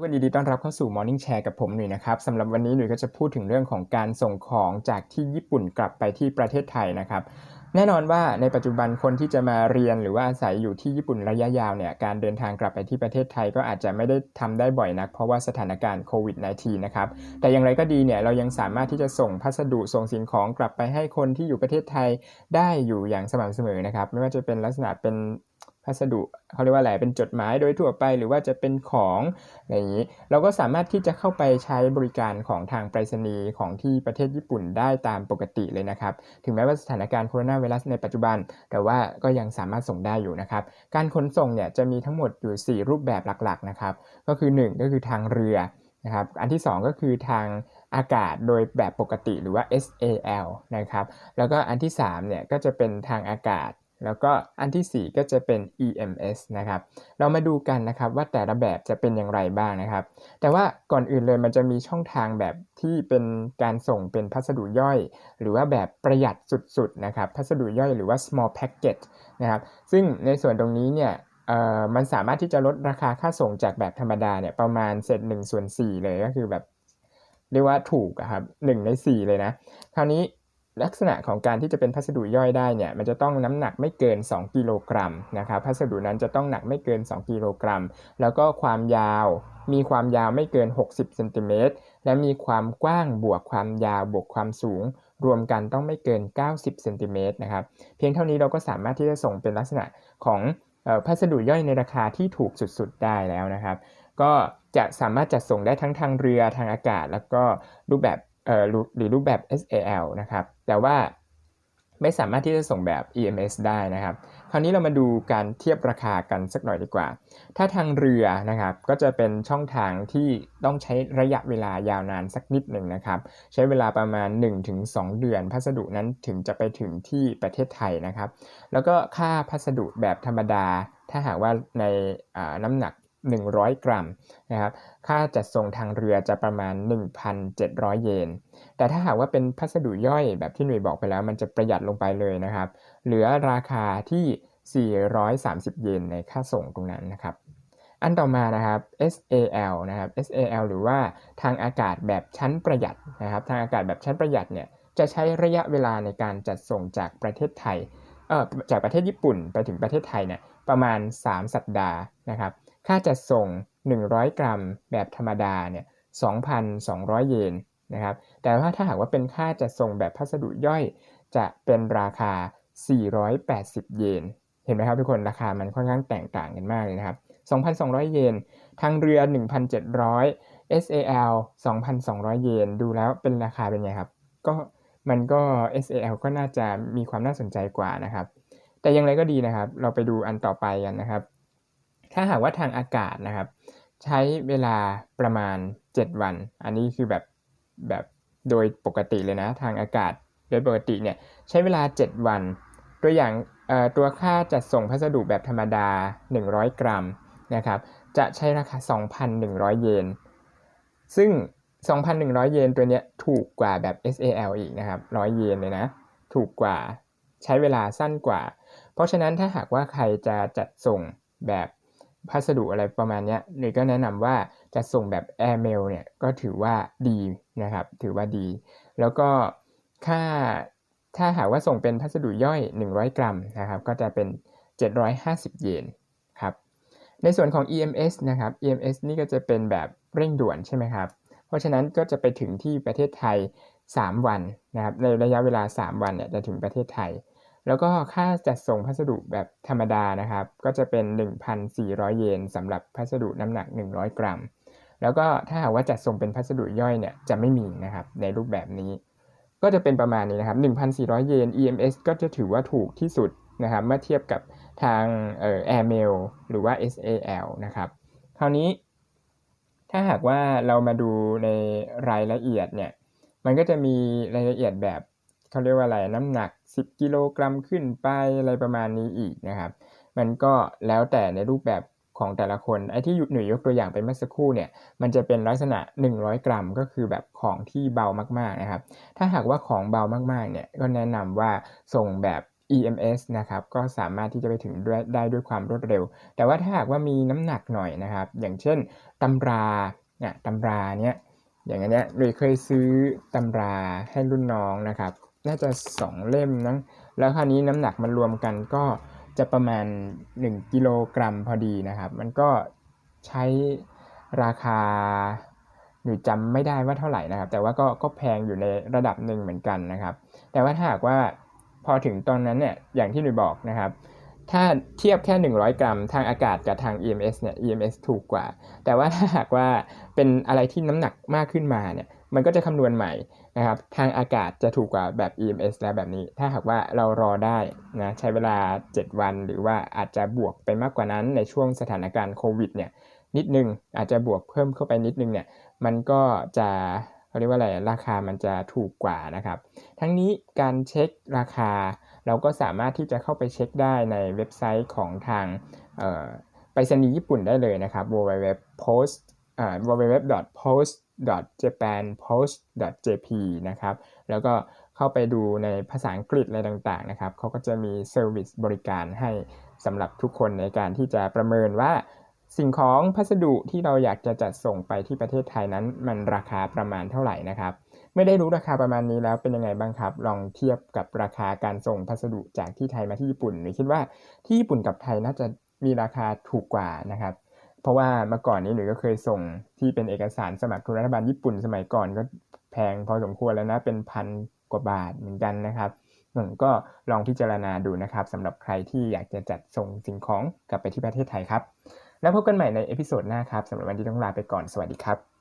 วันดีดีต้อนรับเข้าสู่ Morning Share กับผมหนุ่ยนะครับสำหรับวันนี้หนุ่ยก็จะพูดถึงเรื่องของการส่งของจากที่ญี่ปุ่นกลับไปที่ประเทศไทยนะครับแน่นอนว่าในปัจจุบันคนที่จะมาเรียนหรือว่าอาศัยอยู่ที่ญี่ปุ่นระยะยาวเนี่ยการเดินทางกลับไปที่ประเทศไทยก็อาจจะไม่ได้ทำได้บ่อยนัก เพราะว่าสถานการณ์โควิด -19 นะครับแต่อย่างไรก็ดีเนี่ยเรายังสามารถที่จะส่งพัสดุส่งสิ่งของกลับไปให้คนที่อยู่ประเทศไทยได้อยู่อย่างสม่ำเสมอนะครับไม่ว่าจะเป็นลักษณะเป็น พัสดุเขาเรียกว่าอะไรเป็นจดหมายโดยทั่วไปหรือว่าจะเป็นของอะไรอย่างนี้ เราก็สามารถที่จะเข้าไปใช้บริการของทางไปรษณีย์ของที่ประเทศญี่ปุ่นได้ตามปกติเลยนะครับ ถึงแม้ว่าสถานการณ์โคโรนาไวรัสในปัจจุบัน แต่ว่าก็ยังสามารถส่งได้อยู่นะครับ การขนส่งเนี่ยจะมีทั้งหมดอยู่ 4 รูปแบบหลักๆนะครับ ก็คือ 1 ก็คือทางเรือนะครับ อันที่ 2 ก็คือทางอากาศโดยแบบปกติหรือว่า SAL นะครับ แล้วก็อันที่3เนี่ยก็จะเป็นทางอากาศ แล้วก็อันที่ 4 ก็จะเป็น EMS นะครับ เรามาดูกันนะครับว่าแต่ละแบบจะเป็นอย่างไรบ้างนะครับ แต่ว่าก่อนอื่นเลยมันจะมีช่องทางแบบที่เป็นการส่งเป็นพัสดุย่อย หรือว่าแบบประหยัดสุดๆนะครับ พัสดุย่อยหรือว่า small package นะครับ ซึ่งในส่วนตรงนี้เนี่ยมันสามารถที่จะลดราคาค่าส่งจากแบบธรรมดาเนี่ยประมาณเศษหนึ่งส่วน4เลยก็คือแบบเรียกว่าถูกครับหใน 4 เลยนะ คราวนี้ ลักษณะของการที่จะเป็นพัสดุย่อยได้เนี่ยมันจะต้องน้ำหนักไม่เกิน 2 กิโลกรัมนะครับพัสดุนั้นจะต้องหนักไม่เกิน 2 กิโลกรัม แล้วก็ความยาว มีความยาวไม่เกิน 60เซนติเมตรและมีความกว้างบวกความยาวบวกความสูง รวมกันต้องไม่เกิน 90เซนติเมตรนะครับเพียงเท่านี้เราก็สามารถที่จะส่งเป็นลักษณะของพัสดุย่อยในราคาที่ถูกสุดๆได้แล้วนะครับ ก็จะสามารถจัดส่งได้ทั้งทางเรือทางอากาศ แล้วก็รูปแบบ หรือรูปแบบ SAL นะครับ แต่ว่าไม่สามารถที่จะส่งแบบ EMS ได้นะครับ คราวนี้เรามาดูการเทียบราคากันสักหน่อยดีกว่า ถ้าทางเรือนะครับ ก็จะเป็นช่องทางที่ต้องใช้ระยะเวลายาวนานสักนิดหนึ่งนะครับ ใช้เวลาประมาณ 1-2 เดือน พัสดุนั้นถึงจะไปถึงที่ประเทศไทยนะครับ แล้วก็ค่าพัสดุแบบธรรมดา ถ้าหากว่าในน้ำหนัก 100 กรัมนะครับค่าจัดส่งทางเรือจะประมาณ 1,700 เยน แต่ถ้าหากว่าเป็นพัสดุย่อยแบบที่หน่วยบอกไปแล้วมันจะประหยัดลงไปเลยนะครับ เหลือราคาที่ 430 เยนในค่าส่งตรงนั้นนะครับอันต่อมานะครับ SAL นะครับ SAL หรือว่าทางอากาศแบบชั้นประหยัดนะครับ ทางอากาศแบบชั้นประหยัดเนี่ยจะใช้ระยะเวลาในการจัดส่งจากประเทศไทย เอ่อ จากประเทศญี่ปุ่นไปถึงประเทศไทยเนี่ยประมาณ 3 สัปดาห์นะครับ ค่าจัดส่ง 100 กรัม แบบธรรมดาเนี่ย 2,200 เยนนะครับ แต่ว่าถ้าหากว่าเป็นค่าจัดส่งแบบพัสดุย่อยจะเป็นราคา 480 เยน เห็นไหมครับทุกคน ราคามันค่อนข้างแตกต่างกันมากเลยนะครับ 2,200 เยน ทางเรือ 1,700 SAL 2,200 เยน ดูแล้วเป็นราคาเป็นไงครับ ก็มันก็ SAL ก็น่าจะมีความน่าสนใจกว่านะครับ แต่อย่างไรก็ดีนะครับ เราไปดูอันต่อไปกันนะครับ ถ้าหากว่าทางอากาศนะครับ ใช้เวลาประมาณ 7 วัน อันนี้คือแบบแบบโดยปกติเลยนะทางอากาศโดยปกติเนี่ยใช้เวลา 7 วัน ตัวอย่างตัวค่าจัดส่งพัสดุแบบธรรมดา 100 กรัมนะครับจะใช้ราคา 2,100 เยน ซึ่ง 2,100 เยนตัวนี้ถูกกว่าแบบ SAL อีกนะครับ 100 เยนเลยนะ ถูกกว่า ใช้เวลาสั้นกว่า เพราะฉะนั้นถ้าหากว่าใครจะจัดส่งแบบ พัสดุอะไรประมาณนี้หรือก็แนะนำว่าจะส่งแบบ Air Mail เนี่ยก็ถือว่าดีนะครับ ถือว่าดี แล้วก็ค่าถ้าหากว่าส่งเป็นพัสดุย่อย 100 กรัมนะครับ ก็จะเป็น 750 เยนครับ ในส่วนของ EMS นะครับ EMS นี่ก็จะเป็นแบบเร่งด่วนใช่ไหมครับ เพราะฉะนั้นก็จะไปถึงที่ประเทศไทย 3 วันนะครับ ในระยะเวลา 3 วันเนี่ยจะถึงประเทศไทย แล้วก็ค่าจัดส่งพัสดุแบบธรรมดานะครับ ก็จะเป็น 1,400 เยนสำหรับพัสดุน้ำหนัก 100 กรัม แล้วก็ถ้าหากว่าจัดส่งเป็นพัสดุย่อยเนี่ยจะไม่มีนะครับในรูปแบบนี้ ก็จะเป็นประมาณนี้นะครับ 1,400 เยน EMS ก็จะถือว่าถูกที่สุดนะครับเมื่อเทียบกับทางเอ่อ Airmail หรือว่า SAL นะครับ คราวนี้ ถ้าหากว่าเรามาดูในรายละเอียดเนี่ยมันก็จะมีรายละเอียดแบบ เขาเรียกว่าอะไรน้ำหนัก 10 กิโลกรัมขึ้นไปอะไรประมาณนี้อีกนะครับ มันก็แล้วแต่ในรูปแบบของแต่ละคนไอ้ที่หน่ยยกตัวอย่างไปเมื่อสักครู่เนี่ยมันจะเป็นลักษณะ 100 กรัม ก็คือแบบของที่เบามากๆนะครับ ถ้าหากว่าของเบามากๆเนี่ยก็แนะนำว่าส่งแบบ EMS นะครับก็สามารถที่จะไปถึงด้ได้ด้วยความรวดเร็ว แต่ว่าถ้าหากว่ามีน้ำหนักหน่อยนะครับ อย่างเช่นตำราเนี่ยตำราเนี้ยอย่างเนี้ยเลยเคยซื้อตำราให้รุ่นน้องนะครับ น่าจะ 2 เล่มนะแล้วคราวนี้น้ำหนักมันรวมกันก็จะประมาณ 1 กิโลกรัมพอดีนะครับ มันก็ใช้ราคาหนูจำไม่ได้ว่าเท่าไหร่นะครับ แต่ว่าก็ก็แพงอยู่ในระดับหนึ่งเหมือนกันนะครับ แต่ว่าถ้าหากว่าพอถึงตอนนั้นเนี่ยอย่างที่หนูบอกนะครับ ถ้าเทียบแค่ 100 กรัม ทางอากาศกับทาง EMS เนี่ย EMS ถูกกว่า แต่ว่าถ้าหากว่าเป็นอะไรที่น้ำหนักมากขึ้นมาเนี่ย มันก็จะคำนวณใหม่นะครับ ทางอากาศจะถูกกว่าแบบ EMS แล้วแบบนี้ ถ้าหากว่าเรารอได้นะใช้เวลา 7 วัน หรือว่าอาจจะบวกไปมากกว่านั้นในช่วงสถานการณ์โควิดเนี่ยนิดนึงอาจจะบวกเพิ่มเข้าไปนิดนึงเนี่ยมันก็จะเขาเรียกว่าอะไรราคามันจะถูกกว่านะครับ ทั้งนี้การเช็คราคา เราก็สามารถที่จะเข้าไปเช็คได้ในเว็บไซต์ของทางไปรษณีย์ญี่ปุ่นได้เลยนะครับ www post www.post japanpost.jp นะครับ แล้วก็เข้าไปดูในภาษาอังกฤษอะไรต่างๆนะครับ เขาก็จะมีเซอร์วิสบริการให้สำหรับทุกคนในการที่จะประเมินว่าสิ่งของพัสดุที่เราอยากจะจัดส่งไปที่ประเทศไทยนั้น มันราคาประมาณเท่าไหร่นะครับเมื่อได้รู้ราคาประมาณนี้แล้วเป็นยังไงบ้างครับ ลองเทียบกับราคาการส่งพัสดุจากที่ไทยมาที่ญี่ปุ่นหรือคิดว่าที่ญี่ปุ่นกับไทยน่าจะมีราคาถูกกว่านะครับ เพราะว่าเมื่อก่อนนี้หนูก็เคยส่งที่เป็นเอกสารสมัครทุนรัฐบาลญี่ปุ่นสมัยก่อนก็แพงพอสมควรแล้วนะเป็นพันกว่าบาทเหมือนกันนะครับหนูก็ลองพิจารณาดูนะครับสำหรับใครที่อยากจะจัดส่งสิ่งของกลับไปที่ประเทศไทยครับ แล้วพบกันใหม่ในเอพิโซดหน้าครับสำหรับวันนี้ต้องลาไปก่อนสวัสดีครับ